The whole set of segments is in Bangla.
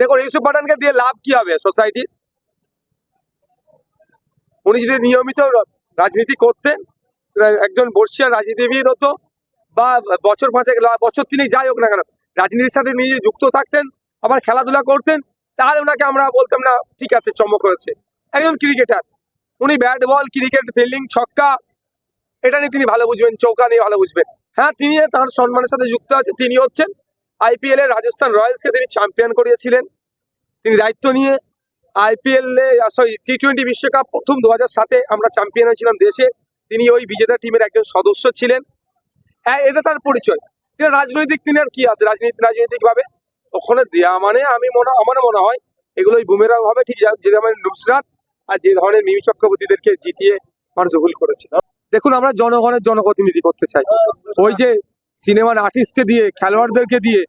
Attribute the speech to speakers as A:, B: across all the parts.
A: দেখুন ইউসুফ পাঠানকে দিয়ে লাভ কি হবে সোসাইটি উনি যদি নিয়মিত রাজনীতি করতেন, একজন বর্ষিয়ান রাজনীতিবিদ হতো, বা বছর পাঁচেক, বছর তিনি যাই হোক না কেন, রাজনীতির সাথে নিজে যুক্ত থাকতেন, আবার খেলাধুলা করতেন, তাহলে ওনাকে আমরা বলতাম, না, ঠিক আছে, চমক হয়েছে একজন ক্রিকেটার উনি ব্যাট বল ক্রিকেট ফিল্ডিং ছক্কা, এটা নিয়ে তিনি ভালো বুঝবেন, চৌকা নিয়ে ভালো বুঝবেন। হ্যাঁ তিনি তার সম্মানের সাথে যুক্ত আছে, তিনি হচ্ছেন আইপিএল এর রাজস্থান রয়্যালসকে তিনি চ্যাম্পিয়ন করিয়েছিলেন। তিনি দায়িত্ব নিয়ে আইপিএল এ সরি টি টোয়েন্টি বিশ্বকাপ প্রথম দু সাতে আমরা চ্যাম্পিয়ন হয়েছিলাম দেশে। তিনি ওই বিজেতা টিমের একজন সদস্য ছিলেন। হ্যাঁ এটা তার পরিচয়। তিনি রাজনৈতিক তিনি আর কি আছে? রাজনীতি রাজনৈতিকভাবে ওখানে দেয়া মানে আমি মনে আমার মনে হয় এগুলো ওই বুমেরাং হবে, ঠিক যা- ধরনের নুসরাত আর যে ধরনের মিমি চক্রবর্তীদেরকে জিতিয়ে মানুষ ভুল করেছে। দেখুন, আমরা জনগণের জনপ্রতিনিধি করতে চাই। ওই যে সিনেমার আর্টিস্টকে দিয়ে, খেলোয়াড়দেরকে দিয়ে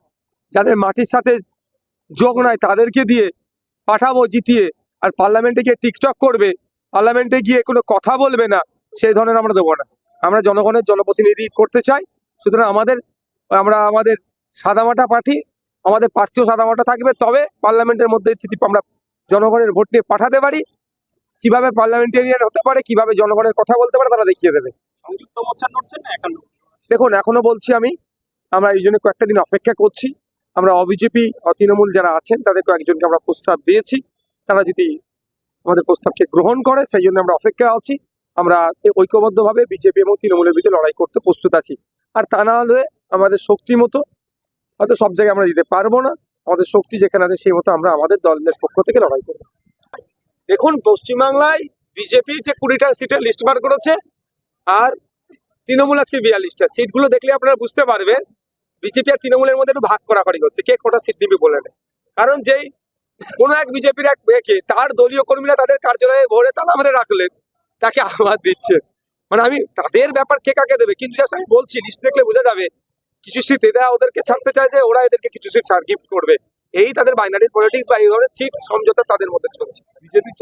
A: যাদের মাটির সাথে যোগ নাই তাদেরকে দিয়ে পাঠাবো জিতিয়ে। আর পার্লামেন্টে গিয়ে টিকটক করবে পার্লামেন্টে গিয়ে কোনো কথা বলবে না সেই ধরনের আমরা দেবো না। আমরা জনগণের জনপ্রতিনিধি করতে চাই সুতরাং আমাদের আমরা আমাদের সাদামাটা পার্টি আমাদের প্রার্থীও সাদামাটা থাকবে তবে পার্লামেন্টের মধ্যে আমরা জনগণের ভোট নিয়ে পাঠাতে পারি। কীভাবে পার্লামেন্টেরিয়ান হতে পারে কীভাবে জনগণের কথা বলতে পারে তারা দেখিয়ে দেবে।
B: সংযুক্ত মোর্চা নড়ছেন না একান্ন
A: দেখুন এখনও বলছি আমি আমরা এই জন্য কয়েকটা দিন অপেক্ষা করছি। আমরা অবিজেপি তৃণমূল যারা আছেন তাদের কয়েকজনকে আমরা প্রস্তাব দিয়েছি। তারা যদি আমাদের প্রস্তাবকে গ্রহণ করে, সেই জন্য আমরা অপেক্ষা আছি। আমরা ঐক্যবদ্ধভাবে বিজেপি এবং তৃণমূলের বিরুদ্ধে লড়াই করতে প্রস্তুত আছি। আর তা না হলে আমাদের শক্তি মতো হয়তো সব জায়গায় আমরা দিতে পারব না। আমাদের শক্তি যেখানে আছে, সেই মতো আমরা আমাদের দলের পক্ষ থেকে লড়াই করব। দেখুন, পশ্চিমবাংলায় বিজেপি যে কুড়িটা সিটের লিস্ট বার করেছে, আর তৃণমূল আজকে বিয়াল্লিশটা। সিটগুলো দেখলে আপনারা বুঝতে পারবেন বিজেপি আর তৃণমূলের মধ্যে একটু ভাগ করাকরি হচ্ছে। কে কটা সিট দিবে বলে নেয়? কারণ যেই কোনো এক বিজেপির এক মেয়েকে তার দলীয় কর্মীরা তাদের কার্যালয়ে ভরে তালা মেরে রাখলেন, তাকে আহ্বান দিচ্ছে মানে আমি, তাদের ব্যাপার কে কাকে দেবে? কিন্তু জাস্ট আমি বলছি লিস্ট দেখলে বোঝা যাবে, কিছু সিট এরা ওদেরকে ছাড়তে চায় যে ওরা এদেরকে কিছু সিট গিফট করবে। এই তাদের বাইনারি পলিটিক্স বা এই ধরনের সিট সমঝোতা তাদের মধ্যে চলছে।
B: বিজেপির